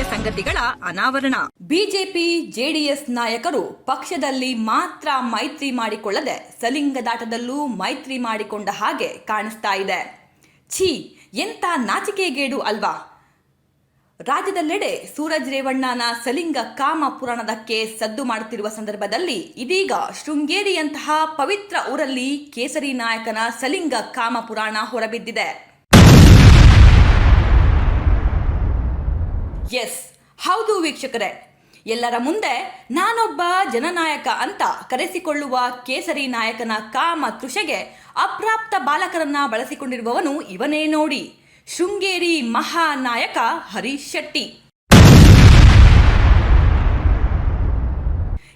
ಆವರಣ BJP, JDS ನಾಯಕರು ಪಕ್ಷದಲ್ಲಿ ಮಾತ್ರ ಮೈತ್ರಿ ಮಾಡಿಕೊಳ್ಳದೆ ಸಲಿಂಗದಾಟದಲ್ಲೂ ಮೈತ್ರಿ ಮಾಡಿಕೊಂಡ ಹಾಗೆ ಕಾಣಿಸ್ತಾ ಇದೆ. ಛೀ ಎಂತ ನಾಚಿಕೆಗೇಡು ಅಲ್ವಾ? ರಾಜ್ಯದೆಲ್ಲೆಡೆ ಸೂರಜ್ ರೇವಣ್ಣನ ಸಲಿಂಗ ಕಾಮ ಪುರಾಣದಕ್ಕೆ ಸದ್ದು ಮಾಡುತ್ತಿರುವ ಸಂದರ್ಭದಲ್ಲಿ ಇದೀಗ ಶೃಂಗೇರಿಯಂತಹ ಪವಿತ್ರ ಊರಲ್ಲಿ ಕೇಸರಿ ನಾಯಕನ ಸಲಿಂಗ ಕಾಮ ಪುರಾಣ ಹೊರಬಿದ್ದಿದೆ. ಎಸ್ ಹೌದು ವೀಕ್ಷಕರೇ. ಎಲ್ಲರ ಮುಂದೆ ನಾನೊಬ್ಬ ಜನನಾಯಕ ಅಂತ ಕರೆಸಿಕೊಳ್ಳುವ ಕೇಸರಿ ನಾಯಕನ ಕಾಮ ತೃಷೆಗೆ ಅಪ್ರಾಪ್ತ ಬಾಲಕರನ್ನ ಬಳಸಿಕೊಂಡಿರುವವನು ಇವನೇ ನೋಡಿ. ಶೃಂಗೇರಿ ಮಹಾನಾಯಕ ಹರೀಶ್ ಶೆಟ್ಟಿ.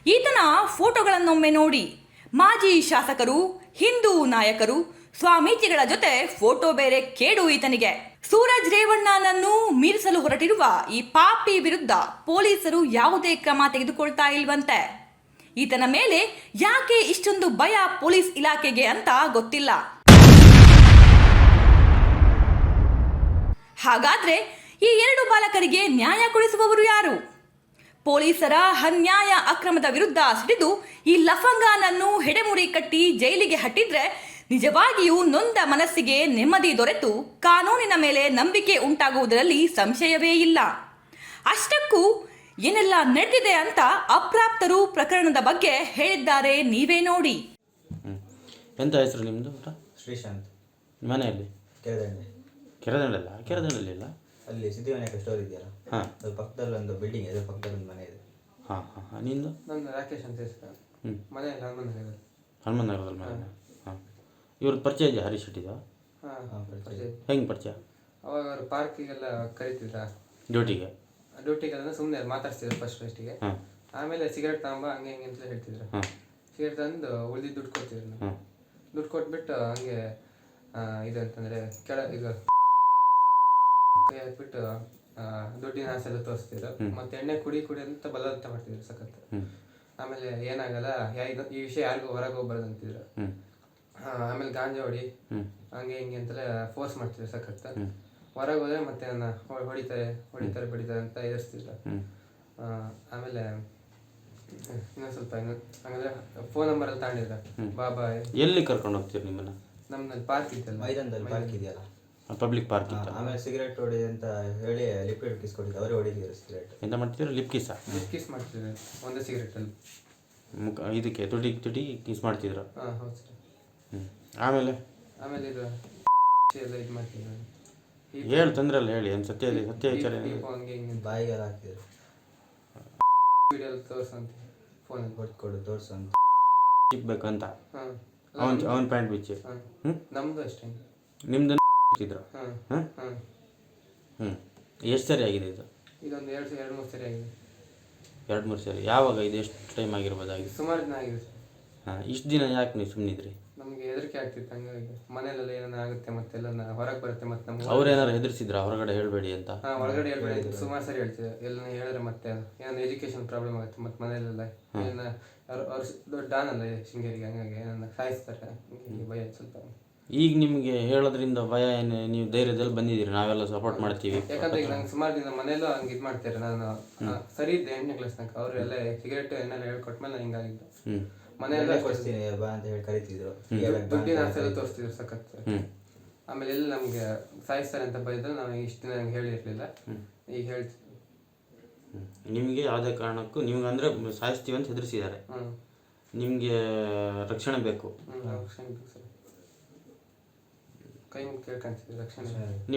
ಈತನ ಫೋಟೋಗಳನ್ನೊಮ್ಮೆ ನೋಡಿ ಮಾಜಿ ಶಾಸಕರು, ಹಿಂದೂ ನಾಯಕರು ಸ್ವಾಮೀಜಿಗಳ ಜೊತೆ ಫೋಟೋ ಬೇರೆ ಕೇಡು ಈತನಿಗೆ. ಸೂರಜ್ ರೇವಣ್ಣನನ್ನು ಮೀರಿಸಲು ಹೊರಟಿರುವ ಈ ಪಾಪಿ ವಿರುದ್ಧ ಪೊಲೀಸರು ಯಾವುದೇ ಕ್ರಮ ತೆಗೆದುಕೊಳ್ತಾ ಇಲ್ವಂತೆ. ಈತನ ಮೇಲೆ ಯಾಕೆ ಇಷ್ಟೊಂದು ಭಯ ಪೊಲೀಸ್ ಇಲಾಖೆಗೆ ಅಂತ ಗೊತ್ತಿಲ್ಲ. ಹಾಗಾದ್ರೆ ಈ ಎರಡು ಬಾಲಕರಿಗೆ ನ್ಯಾಯ ಕೊಡಿಸುವವರು ಯಾರು? ಪೊಲೀಸರ ಅನ್ಯಾಯ ಅಕ್ರಮದ ವಿರುದ್ಧ ಸಿಡಿದು ಈ ಲಫಂಗಾನನ್ನು ಹೆಡೆಮುರಿ ಕಟ್ಟಿ ಜೈಲಿಗೆ ಹಟ್ಟಿದ್ರೆ ನಿಜವಾಗಿಯೂ ನೊಂದ ಮನಸ್ಸಿಗೆ ನೆಮ್ಮದಿ ದೊರೆತು ಕಾನೂನಿನ ಮೇಲೆ ನಂಬಿಕೆ ಉಂಟಾಗುವುದರಲ್ಲಿ ಸಂಶಯವೇ ಇಲ್ಲ. ಅಷ್ಟಕ್ಕೂ ಏನೆಲ್ಲ ನಡೆದಿದೆ ಅಂತ ಅಪ್ರಾಪ್ತರು ಪ್ರಕರಣದ ಬಗ್ಗೆ ಹೇಳಿದ್ದಾರೆ ನೀವೇ ನೋಡಿ. ಹ್ಞೂ ಎಂತ ಹೆಸರು ನಿಮ್ಮದು ಶ್ರೀಶಾಂತ್. ಮನೆಯಲ್ಲಿ? ಕೆರೆದಂಡೆ. ಕೆರೆದಂಡಲ್ಲ ಕೆರೆದಂಡಲ್ಲಿ ಇಲ್ಲ? ಅಲ್ಲಿ ಸಿದ್ಧಿವಿನಾಯಕ ಸ್ಟೋರ್ ಇದೆಯಲ್ಲ? ಹಾಂ. ಅದು ಪಕ್ಕದಲ್ಲಿ ಒಂದು ಬಿಲ್ಡಿಂಗ್ ಇದೆ ಪಕ್ಕದಲ್ಲಿ ಒಂದು ಮನೆ ಇದೆ. ಹಾಂ ಹಾಂ ಹಾಂ. ನಿಂದು? ನನ್ನ ರಾಕೇಶ್ ಅಂತ ಹೆಸರು. ಹ್ಞೂ ಮನೆ ಹನುಮನ್ ನಗರ ಹನುಮಂತ ನಗರದಲ್ಲಿ ಮನೆ. ಇವ್ರ ಪರಿಚಯ ಇದೆಯಾ ಹರೀಶ್ ಶೆಟ್ಟಿದ? ಹಾಂ ಹಾಂ, ಪರಿಚಯ. ಪರಿಚಯ. ಹೆಂಗೆ ಪರಿಚಯ? ಅವಾಗ ಅವರು ಪಾರ್ಕಿಗೆಲ್ಲ ಕರಿತಿದ್ರ? ಡ್ಯೂಟಿಗೆ. ಡ್ಯೂಟಿಗೆಲ್ಲ ಸುಮ್ಮನೆ ಮಾತಾಡ್ತಿದ್ರು ಫಸ್ಟ್ ಫಸ್ಟಿಗೆ ಹಾಂ. ಆಮೇಲೆ ಸಿಗರೇಟ್ ತಗೊಂಬ ಹಂಗೆ ಹಿಂಗೆ ಅಂತ ಹೇಳ್ತಿದ್ರು. ಹಾಂ. ಸಿಗರೇಟ್ ತಂದು ಉಳಿದಿದ್ದು ದುಡ್ಡು ಕೊಡ್ತಿದ್ರು ನಾವು ಹಾಂ. ದುಡ್ಡು ಕೊಟ್ಬಿಟ್ಟು ಹಂಗೆ ಆ, ಇದು ಅಂತಂದ್ರೆ ಕೆಳ ಈಗ ಕೈ ಹಾಕ್ಬಿಟ್ಟು ಆ, ದುಡ್ಡಿನ ಆಸೆ ಎಲ್ಲ ತೋರಿಸ್ತಿದ್ರು ಮತ್ತೆ ಎಣ್ಣೆ ಕುಡಿ ಕುಡಿ ಅಂತ ಬಲವಂತ ಮಾಡ್ತಿದ್ರು ಸಖತ್. ಹ್ಞೂ ಆಮೇಲೆ ಏನಾಗಲ್ಲ ಯಾ ಇದು- ಈ ವಿಷಯ ಯಾರಿಗೂ ಹೊರಗೆ ಹೋಗ್ಬಾರ್ದು ಅಂತಿದ್ರು. ಹ್ಞೂ ಆಮೇಲೆ ಗಾಂಜಾ ಹೊಡಿ. ಹ್ಞೂ ಹಂಗೆ ಹಿಂಗೆ ಅಂತೆಲ್ಲ ಫೋರ್ಸ್ ಮಾಡ್ತಿದ್ರು ಸಖತ್. ಹ್ಮ್. ಹೊರಗೆ ಹೋದ್ರೆ ಮತ್ತೆ ನನ್ನ ಹೊ- ಹೊಡಿತಾರೆ ಹೊಡಿತಾರೆ ಬಡಿತಾರೆ ಅಂತ ಎದುರಿಸ್ತಿದ್ರು ಆಮೇಲೆ ಇನ್ನೊಂದು ಸ್ವಲ್ಪ ಇನ್ನು ಹಂಗಂದ್ರೆ ಫೋನ್ ನಂಬರ್ ಎಲ್ಲ ತಗೊಂಡಿದ್ರ ಬಾಬಾ. ಎಲ್ಲಿ ಕರ್ಕೊಂಡು ಹೋಗ್ತೀರಿ ನಿಮ್ಮನ್ನ? ನಮ್ಮಲ್ಲಿ ಪಾರ್ಕ್ ಇತ್ತಲ್ಲ. ಮೈದಾನದಲ್ಲಿ ಪಾರ್ಕ್ ಇದೆಯಲ್ಲ. ಪಬ್ಲಿಕ್ ಪಾರ್ಕ್ ಆಮೇಲೆ ಸಿಗರೇಟ್ ಹೊಡಿ ಅಂತ ಹೇಳಿ ಲಿಕ್ವಿಡ್ ಕಿಸ್ಕೊಟ್ಟಿದ್ದು ಅವರೇ ಹೊಡಿತಿದ್ರು ಸಿಗರೇಟ್ ಎಂತ ಮಾಡ್ತಿದ್ರು? ಲಿಪ್ ಕಿಸ ಕಿಸ್ ಮಾಡ್ತಿದ್ರು ಒಂದೇ ಸಿಗರೇಟ್ ಅಲ್ಲಿ. ಮುಖ ಇದಕ್ಕೆ ತುಡಿ ತುಡಿ ಕಿಸ್ ಮಾಡ್ತಿದ್ರು? ಹಾಂ ಹೌದು ಸರ್ ಆಮೇಲೆ? ಆಮೇಲೆ ಇದು ಎಲ್ಲ ಇದು ಮಾಡ್ತಿದ್ರು ಹೇಳು ತೊಂದರೆ ಇಲ್ಲ ಹೇಳಿ ಏನು ಸತ್ಯ ಇದೆ ಸತ್ಯ ವಿಚಾರ ಏನಿದೆ? ದೀಪ ಹಂಗೆ ಹಿಂಗೆ ಬಾಯಿಗೆಲ್ಲ ಹಾಕಿದ್ರು. ವಿಡಿಯೋ ಎಲ್ಲ ತೋರ್ಸಂತ. ಫೋನ್ ಕೊಟ್ಟು ಕೊಡು ತೋರ್ಸು ಅಂತ ಸಿಗ್ಬೇಕು ಅಂತ ಹಾಂ. ಅವನ್ ಅವನ ಪ್ಯಾಂಟ್ ಬಿಚ್ಚಿ. ಹಾಂ. ಹ್ಞೂ ನಮ್ದು ಅಷ್ಟೇ. ನಿಮ್ದು ಬಿಚ್ಚಿದ್ರು? ಹಾಂ ಹಾಂ ಹಾಂ. ಹ್ಞೂ ಎಷ್ಟು ಸರಿ ಆಗಿದೆ ಇದು? ಇದೊಂದು ಎರಡು ಎರಡು ಮೂರು ಸರಿ ಆಗಿದೆ. ಎರಡು ಮೂರು ಸರಿ. ಯಾವಾಗ ಇದು ಎಷ್ಟು ಟೈಮ್ ಆಗಿರ್ಬೋದಾಗಿ ಸುಮಾರು ದಿನ ಆಗಿದೆ ಹಾಂ ಇಷ್ಟು ದಿನ ಯಾಕೆ ನೀವು ಸುಮ್ಮನಿದ್ರಿ ನಮಗೆ ಹೆದರಿಕೆ ಆಗ್ತಿತ್ತು ಹಂಗಾಗಿ. ಮನೇಲೆಲ್ಲ ಏನಾರ ಆಗುತ್ತೆ ಮತ್ತೆಲ್ಲ ಹೊರಗೆ ಬರುತ್ತೆ ಮತ್ತೆ ನಮ್ಮ ಅವ್ರೇನಾರು ಹೆದರ್ಸಿದ್ರ? ಹೊರಗಡೆ ಹೇಳಬೇಡಿ ಅಂತ. ಹಾ ಹೊರಗಡೆ ಹೇಳ್ಬೇಡಿ ಸುಮಾರು ಸರಿ ಹೇಳ್ತಿದ್ದೆ. ಎಲ್ಲ ಹೇಳಿದ್ರೆ ಮತ್ತೆ ಏನಾದ್ರು ಎಜುಕೇಶನ್ ಪ್ರಾಬ್ಲಮ್ ಆಗುತ್ತೆ ಮತ್ತೆ ಮನೆಯಲ್ಲೆಲ್ಲ ಏನ ಅವ್ರು ಅವ್ರು ದೊಡ್ಡ ಡಾನ್ ಅಲ್ಲ ಶೃಂಗೇರಿಗೆ ಹಂಗಾಗಿ ಏನನ್ನ ಸಾಯಿಸ್ತಾರೆ. ಹಂಗಾಗಿ ಭಯ ಸ್ವಲ್ಪ. ಈಗ ನಿಮಗೆ ಹೇಳೋದ್ರಿಂದ ಭಯ ಏನು ನೀವು ಧೈರ್ಯದಲ್ಲಿ ಬಂದಿದ್ದೀರಿ? ನಾವೆಲ್ಲ ಸಪೋರ್ಟ್ ಮಾಡ್ತೀವಿ. ಯಾಕಂದ್ರೆ ಈಗ ನಂಗೆ ಸುಮಾರು ದಿನ ಮನೇಲೂ ಹಂಗೆ ಇದು ಮಾಡ್ತಾರೆ ನಾನು ಸರಿ ಇದ್ದೆ ಎಂಟನೇ ಕ್ಲಾಸ್ ತನಕ. ಅವರು ಎಲ್ಲ ಸಿಗರೇಟ್ ಎಣ್ಣೆಲ್ಲ ಹೇಳ್ಕೊಟ್ಮೇಲೆ ಹಿಂಗಾಗಿದ್ದು ಮನೆಯಲ್ಲ ಎಣ್ಣೆ ಬಾ ಅಂತ ಹೇಳಿ ಕರಿತಿದ್ರು. ದುಡ್ಡಿನ ಅಂತ ಆಸೆ ಎಲ್ಲ ತೋರಿಸ್ತಿದ್ರು ಸಖತ್ ಹ್ಞೂ ಆಮೇಲೆ ಎಲ್ಲ ನಮ್ಗೆ ಸಾಯಿಸ್ತಾರೆ ಅಂತ ಬೈದ್ರು ನಾವು ಇಷ್ಟು ದಿನ ನಂಗೆ ಹೇಳಿರ್ಲಿಲ್ಲ. ಈಗ ಹೇಳ್ತೀವಿ ಹ್ಞೂ ನಿಮಗೆ ಯಾವುದೇ ಕಾರಣಕ್ಕೂ ನಿಮ್ಗೆ ಅಂದರೆ ಸಾಯಿಸ್ತೀವಿ ಅಂತ ಹೆದರ್ಸಿದ್ದಾರೆ. ನಿಮಗೆ ರಕ್ಷಣೆ ಬೇಕು. ಹ್ಮ್ ರಕ್ಷಣೆ ಬೇಕು ಸರ್. ಕೈ ಮುಗಿ ಕೇಳ್ಕೊಂತೀವಿ ರಕ್ಷಣೆ